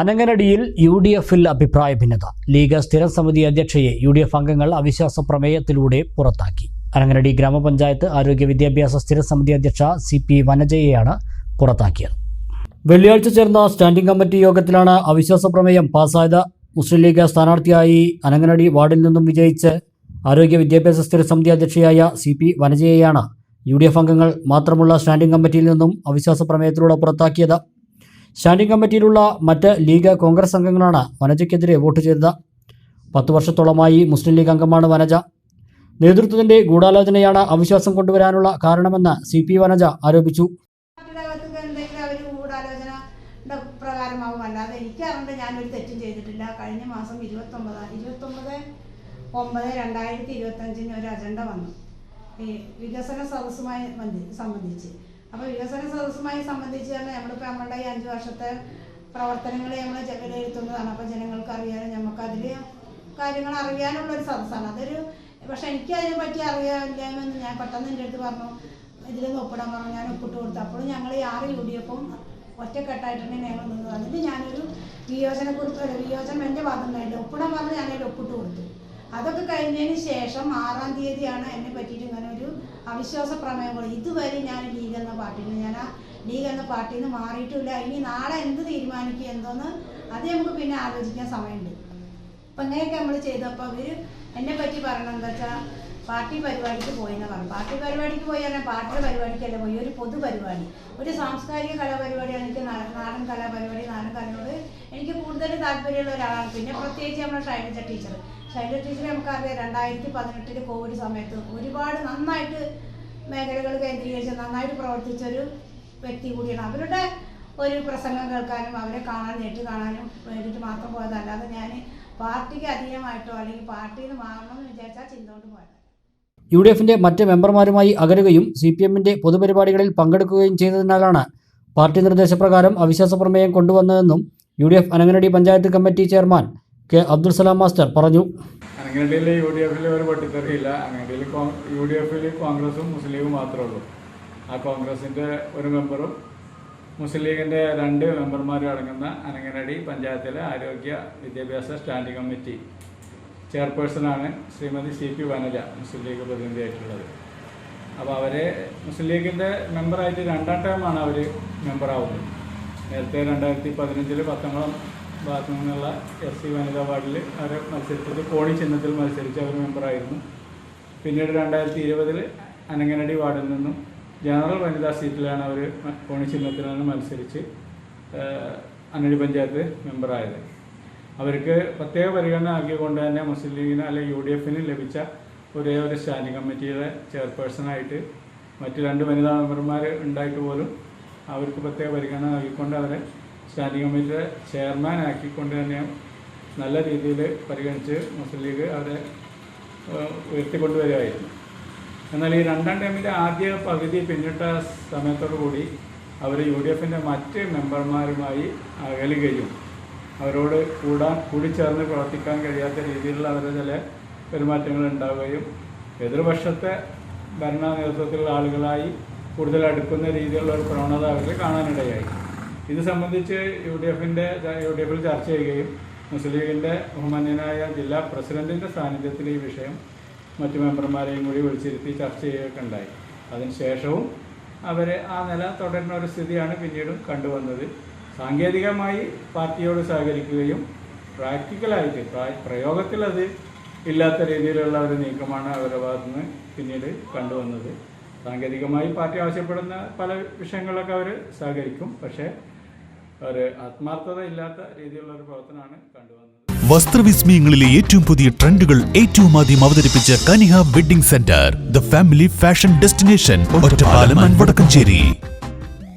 അനങ്ങനടിയിൽ U D എഫിൽ അഭിപ്രായ ഭിന്നത ലീഗ് സ്ഥിരം സമിതി അധ്യക്ഷയെ യു ഡി എഫ് അംഗങ്ങൾ അവിശ്വാസ പ്രമേയത്തിലൂടെ പുറത്താക്കി. അനങ്ങനടി ഗ്രാമപഞ്ചായത്ത് ആരോഗ്യ വിദ്യാഭ്യാസ സ്ഥിര സമിതി അധ്യക്ഷ സി പി വനജയെയാണ് പുറത്താക്കിയത്. വെള്ളിയാഴ്ച ചേർന്ന സ്റ്റാൻഡിംഗ് കമ്മിറ്റി യോഗത്തിലാണ് അവിശ്വാസ പ്രമേയം പാസ്സായത്. മുസ്ലിം ലീഗ് സ്ഥാനാർത്ഥിയായി അനങ്ങനടി വാർഡിൽ നിന്നും വിജയിച്ച് ആരോഗ്യ വിദ്യാഭ്യാസ സ്ഥിര സമിതി അധ്യക്ഷയായ സി പി വനജയെയാണ് യു ഡി എഫ് അംഗങ്ങൾ മാത്രമുള്ള സ്റ്റാൻഡിംഗ് കമ്മിറ്റിയിൽ നിന്നും അവിശ്വാസ പ്രമേയത്തിലൂടെ പുറത്താക്കിയത്. സ്റ്റാൻഡിംഗ് കമ്മിറ്റിയിലുള്ള മറ്റ് ലീഗ് കോൺഗ്രസ് അംഗങ്ങളാണ് വനജയ്ക്കെതിരെ വോട്ട് ചെയ്തത്. പത്ത് വർഷത്തോളമായി മുസ്ലിം ലീഗ് അംഗമാണ് വനജ. നേതൃത്വത്തിന്റെ ഗൂഢാലോചനയാണ് അവിശ്വാസം കൊണ്ടുവരാനുള്ള കാരണമെന്ന് സി പി വനജ ആരോപിച്ചു. അല്ലാതെ എനിക്കറിഞ്ഞ ഞാനൊരു തെറ്റും ചെയ്തിട്ടില്ല. കഴിഞ്ഞ മാസം ഇരുപത്തൊമ്പത് ഇരുപത്തൊമ്പത് ഒമ്പത് രണ്ടായിരത്തി ഇരുപത്തഞ്ചിന് ഒരു അജണ്ട വന്നു. ഈ വികസന സദസ്സുമായി ബന്ധി- സംബന്ധിച്ച്. അപ്പോൾ വികസന സദസ്സുമായി സംബന്ധിച്ച് തന്നെ നമ്മളിപ്പോൾ നമ്മളുടെ ഈ അഞ്ച് വർഷത്തെ പ്രവർത്തനങ്ങളെ നമ്മൾ വിലയിരുത്തുന്നതാണ് അപ്പോൾ ജനങ്ങൾക്ക് അറിയാനും നമുക്ക് അതിൽ കാര്യങ്ങൾ അറിയാനുള്ള ഒരു സദസ്സാണ്. അതൊരു പക്ഷെ എനിക്ക് അതിനെ പറ്റി അറിയാമില്ലായ്മ ഞാൻ പെട്ടെന്ന് എന്റെ അടുത്ത് പറഞ്ഞു. ഇതിൽ ഒപ്പിടാൻ പറഞ്ഞു. ഞാൻ ഒപ്പിട്ട് കൊടുത്തു. അപ്പോൾ ഞങ്ങൾ ഈ ആറ് യു ഡി എഫും ഒറ്റക്കെട്ടായിട്ടാണ് ഞങ്ങൾ നിന്നത്. എന്നിട്ട് ഞാനൊരു വിയോജന കുറിപ്പ് വിയോജനം എന്റെ ഭാഗം ഉണ്ടായില്ല ഒപ്പിടാൻ പറഞ്ഞ് അതിൽ ഒപ്പിട്ട് കൊടുത്തു. അതൊക്കെ കഴിഞ്ഞതിന് ശേഷം ആറാം തീയതിയാണ് എന്നെ പറ്റിയിട്ട് ഇങ്ങനെ അവിശ്വാസ പ്രമേയം പോലെ. ഇതുവരെ ഞാൻ ലീഗ് എന്ന പാർട്ടിയിൽ ഞാൻ ആ ലീഗ് എന്ന പാർട്ടിയിൽ നിന്ന് മാറിയിട്ടില്ല. ഇനി നാളെ എന്ത് തീരുമാനിക്കുക എന്തോന്ന് അത് നമുക്ക് പിന്നെ ആലോചിക്കാൻ സമയമുണ്ട്. അപ്പം അങ്ങനെയൊക്കെ നമ്മൾ ചെയ്തപ്പോൾ അവർ എന്നെ പറ്റി പറയണം എന്താ വെച്ചാൽ പാർട്ടി പരിപാടിക്ക് പോയെന്ന് പറഞ്ഞു പാർട്ടി പരിപാടിക്ക് പോയി പറഞ്ഞാൽ പാർട്ടിയുടെ പരിപാടിക്കല്ല പോയി? ഒരു പൊതുപരിപാടി ഒരു സാംസ്കാരിക കലാപരിപാടിയാണ് എനിക്ക് നാടൻ കലാപരിപാടി നാടൻ കലയോട് എനിക്ക് കൂടുതൽ താല്പര്യമുള്ള ഒരാളാണ്. പിന്നെ പ്രത്യേകിച്ച് നമ്മുടെ ഷൈലജ ടീച്ചർ. ശൈലജ ടീച്ചർ നമുക്കറിയാം രണ്ടായിരത്തി പതിനെട്ടിൽ കോവിഡ് സമയത്ത് ഒരുപാട് നന്നായിട്ട് മേഖലകൾ കേന്ദ്രീകരിച്ച് നന്നായിട്ട് പ്രവർത്തിച്ചൊരു വ്യക്തി കൂടിയാണ്. അവരുടെ ഒരു പ്രസംഗം കേൾക്കാനും അവരെ കാണാൻ നേരിട്ട് കാണാനും വേണ്ടിയിട്ട് മാത്രം പോയതല്ലാതെ ഞാൻ പാർട്ടിക്ക് അധികമായിട്ടോ അല്ലെങ്കിൽ പാർട്ടിയിൽ നിന്ന് മാറണം എന്ന് വിചാരിച്ചാൽ ചിന്ത കൊണ്ട് പോയത്. യു ഡി എഫിന്റെ മറ്റ് മെമ്പർമാരുമായി അകലുകയും സി പി എമ്മിന്റെ പൊതുപരിപാടികളിൽ പങ്കെടുക്കുകയും ചെയ്തതിനാലാണ് പാർട്ടി നിർദ്ദേശപ്രകാരം അവിശ്വാസ പ്രമേയം കൊണ്ടുവന്നതെന്നും U D F Ananganadi panchayat committee chairman K Abdul Salam master പറഞ്ഞു. അങ്ങനെയുള്ള യു ഡി എഫിൽ ഒരു പൊട്ടിത്തെറിയില്ല. അങ്ങനെയുള്ള യു ഡി എഫിൽ കോൺഗ്രസും മുസ്ലിം ലീഗും മാത്രമേ ഉള്ളൂ. ആ കോൺഗ്രസിന്റെ ഒരു മെമ്പറും മുസ്ലിം ലീഗിന്റെ രണ്ട് മെമ്പർമാരും അടങ്ങുന്ന അനങ്ങനടി പഞ്ചായത്തിലെ ആരോഗ്യ വിദ്യാഭ്യാസ സ്റ്റാൻഡിംഗ് കമ്മിറ്റി ചെയർപേഴ്സണാണ് ശ്രീമതി സി പി വനജ മുസ്ലിം ലീഗ് പ്രതിനിധിയായിട്ടുള്ളത്. അപ്പോൾ അവരെ മുസ്ലിം ലീഗിന്റെ മെമ്പറായിട്ട് രണ്ടാം ടൈമാണ് അവർ മെമ്പറാവുന്നത്. നേരത്തെ രണ്ടായിരത്തി പതിനഞ്ചിൽ പത്തംകുളം ഭാഗത്തു നിന്നുള്ള എസ് സി വനിതാ വാർഡിൽ അവർ മത്സരിച്ചത് കോണി ചിഹ്നത്തിൽ മത്സരിച്ച് അവർ മെമ്പറായിരുന്നു. പിന്നീട് രണ്ടായിരത്തി ഇരുപതിൽ അനങ്ങനടി വാർഡിൽ നിന്നും ജനറൽ വനിതാ സീറ്റിലാണ് അവർ കോണി ചിഹ്നത്തിലാണ് മത്സരിച്ച് അനടി പഞ്ചായത്ത് മെമ്പറായത്. അവർക്ക് പ്രത്യേക പരിഗണന ആക്കിക്കൊണ്ട് തന്നെ മുസ്ലിം ലീഗിന് അല്ലെങ്കിൽ യു ഡി എഫിന് ലഭിച്ച ഒരേ ഒരു സ്റ്റാൻഡിംഗ് കമ്മിറ്റിയുടെ ചെയർപേഴ്സണായിട്ട് മറ്റു രണ്ട് വനിതാ മെമ്പർമാർ ഉണ്ടായിട്ട് പോലും അവർക്ക് പ്രത്യേക പരിഗണന നൽകിക്കൊണ്ട് അവരെ സ്റ്റാൻഡിംഗ് കമ്മിറ്റിയുടെ ചെയർമാൻ ആക്കിക്കൊണ്ട് തന്നെ നല്ല രീതിയിൽ പരിഗണിച്ച് മുസ്ലിം ലീഗ് അവരെ ഉയർത്തിക്കൊണ്ടുവരികയായിരുന്നു. എന്നാൽ ഈ രണ്ടാം ടൈമിന്റെ ആദ്യ പകുതി പിന്നിട്ട സമയത്തോടു കൂടി അവർ യു ഡി എഫിന്റെ മറ്റ് മെമ്പർമാരുമായി അകലുകയും അവരോട് കൂടാൻ കൂടിച്ചേർന്ന് പ്രവർത്തിക്കാൻ കഴിയാത്ത രീതിയിലുള്ള അവരുടെ ചില പെരുമാറ്റങ്ങൾ ഉണ്ടാവുകയും എതിർപക്ഷത്തെ ഭരണ നേതൃത്വത്തിലുള്ള ആളുകളായി കൂടുതൽ അടുക്കുന്ന രീതിയിലുള്ള ഒരു പ്രവണത അവരിൽ കാണാനിടയായി. ഇത് സംബന്ധിച്ച് യു ഡി എഫിന്റെ യു ഡി എഫിൽ ചർച്ച ചെയ്യുകയും മുസ്ലിം ലീഗിന്റെ ബഹുമാന്യനായ ജില്ലാ പ്രസിഡന്റിന്റെ സാന്നിധ്യത്തിൽ ഈ വിഷയം മറ്റു മെമ്പർമാരെയും കൂടി വിളിച്ചിരുത്തി ചർച്ച ചെയ്യുകയൊക്കെ ഉണ്ടായി. അതിനുശേഷവും അവർ ആ നില തുടരുന്ന ഒരു സ്ഥിതിയാണ് പിന്നീടും കണ്ടുവന്നത്. സാങ്കേതികമായി പാർട്ടിയോട് സഹകരിക്കുകയും പ്രാക്ടിക്കലായിട്ട് പ്രയോഗത്തിൽ അത് ഇല്ലാത്ത രീതിയിലുള്ള ഒരു നീക്കമാണ് അവരുടെ ഭാഗത്തുനിന്ന് പിന്നീട് കണ്ടുവന്നത്. സാങ്കേതികമായി പാർട്ടി ആവശ്യപ്പെടുന്ന പല വിഷയങ്ങളൊക്കെ അവർ സഹകരിക്കും. പക്ഷേ ഒരു ആത്മാർത്ഥത ഇല്ലാത്ത രീതിയിലുള്ള ഒരു പ്രവർത്തനമാണ് കണ്ടുവന്നത്. വസ്ത്രവിസ്മയങ്ങളിലെ ഏറ്റവും പുതിയ ട്രെൻഡുകൾ ഏറ്റവും ആദ്യം അവതരിപ്പിച്ച Kaniha wedding centre the family fashion destination Ottapalam Vadakkanchery.